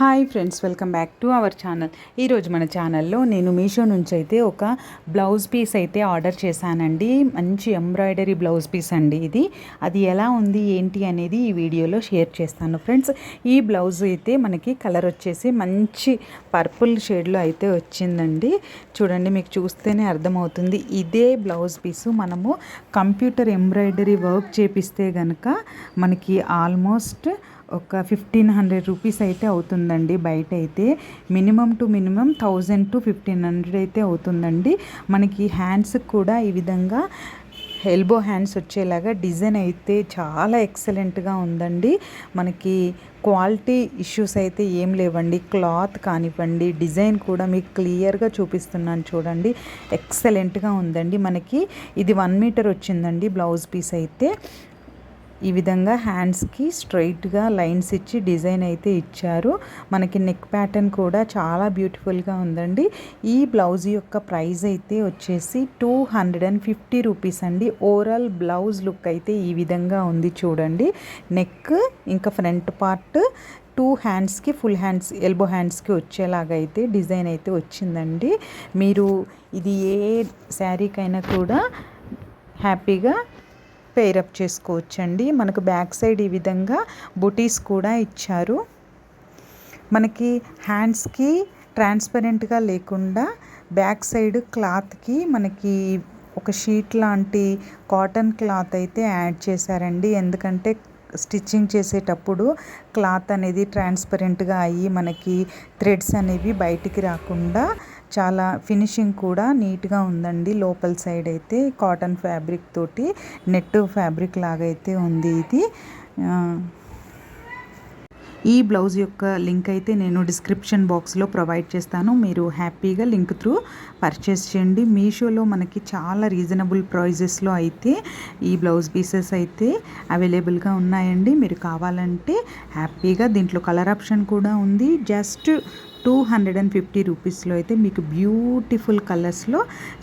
Hi friends welcome back to our channel. ఈరోజు మన ఛానల్లో నేను మీషో నుంచి అయితే ఒక బ్లౌజ్ పీస్ అయితే ఆర్డర్ చేశానండి. మంచి ఎంబ్రాయిడరీ బ్లౌజ్ పీస్ అండి ఇది. అది ఎలా ఉంది ఏంటి అనేది ఈ వీడియోలో షేర్ చేస్తాను ఫ్రెండ్స్. ఈ బ్లౌజ్ అయితే మనకి కలర్ వచ్చేసి మంచి పర్పుల్ షేడ్లో అయితే వచ్చిందండి. చూడండి మీకు చూస్తేనే అర్థమవుతుంది. ఇదే బ్లౌజ్ పీసు మనము కంప్యూటర్ ఎంబ్రాయిడరీ వర్క్ చేపిస్తే కనుక మనకి ఆల్మోస్ట్ ఒక ఫిఫ్టీన్ హండ్రెడ్ రూపీస్ అయితే అవుతుందండి బయట అయితే minimum to minimum thousand to fifteen hundred అయితే అవుతుందండి. మనకి హ్యాండ్స్కి కూడా ఈ విధంగా ఎల్బో హ్యాండ్స్ వచ్చేలాగా డిజైన్ అయితే చాలా ఎక్సలెంట్గా ఉందండి. మనకి క్వాలిటీ ఇష్యూస్ అయితే ఏం లేవండి. క్లాత్ కానివ్వండి డిజైన్ కూడా మీకు క్లియర్గా చూపిస్తున్నాను చూడండి. ఎక్సలెంట్గా ఉందండి. మనకి ఇది వన్ మీటర్ వచ్చిందండి బ్లౌజ్ పీస్ అయితే. ఈ విధంగా హ్యాండ్స్కి స్ట్రైట్గా లైన్స్ ఇచ్చి డిజైన్ అయితే ఇచ్చారు. మనకి నెక్ ప్యాటర్న్ కూడా చాలా బ్యూటిఫుల్గా ఉందండి. ఈ బ్లౌజ్ యొక్క ప్రైస్ అయితే వచ్చేసి two hundred and fifty rupees అండి. ఓవరాల్ బ్లౌజ్ లుక్ అయితే ఈ విధంగా ఉంది చూడండి. నెక్ ఇంకా ఫ్రంట్ పార్ట్ టూ హ్యాండ్స్కి ఫుల్ హ్యాండ్స్ ఎల్బో హ్యాండ్స్కి వచ్చేలాగా అయితే డిజైన్ అయితే వచ్చిందండి. మీరు ఇది ఏ శారీకైనా కూడా హ్యాపీగా పేరప్ చేసుకోవచ్చండి. మనకు బ్యాక్ సైడ్ ఈ విధంగా బుటీస్ కూడా ఇచ్చారు. మనకి హ్యాండ్స్కి ట్రాన్స్పరెంట్గా లేకుండా బ్యాక్ సైడ్ క్లాత్కి మనకి ఒక షీట్ లాంటి కాటన్ క్లాత్ అయితే యాడ్ చేశారండి. ఎందుకంటే స్టిచ్చింగ్ చేసేటప్పుడు క్లాత్ అనేది ట్రాన్స్పరెంట్గా అయ్యి మనకి థ్రెడ్స్ అనేవి బయటికి రాకుండా చాలా ఫినిషింగ్ కూడా నీట్గా ఉందండి. లోపల సైడ్ అయితే కాటన్ ఫ్యాబ్రిక్ తోటి నెట్ ఫ్యాబ్రిక్ లాగా అయితే ఉంది ఇది. ఈ బ్లౌజ్ యొక్క లింక్ అయితే నేను డిస్క్రిప్షన్ బాక్స్లో ప్రొవైడ్ చేస్తాను. మీరు హ్యాపీగా లింక్ త్రూ పర్చేస్ చేయండి. మీషోలో మనకి చాలా రీజనబుల్ ప్రైజెస్లో అయితే ఈ బ్లౌజ్ పీసెస్ అయితే అవైలబుల్గా ఉన్నాయండి. మీరు కావాలంటే హ్యాపీగా దీంట్లో కలర్ ఆప్షన్ కూడా ఉంది. Just two hundred and fifty రూపీస్లో అయితే మీకు బ్యూటిఫుల్ కలర్స్లో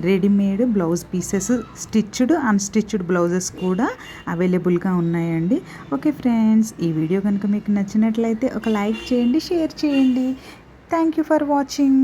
readymade blouse pieces stitched unstitched blouses కూడా అవైలబుల్గా ఉన్నాయండి. ఓకే ఫ్రెండ్స్ ఈ వీడియో కనుక మీకు నచ్చినట్లయితే ఒక లైక్ చేయండి షేర్ చేయండి. Thank you for watching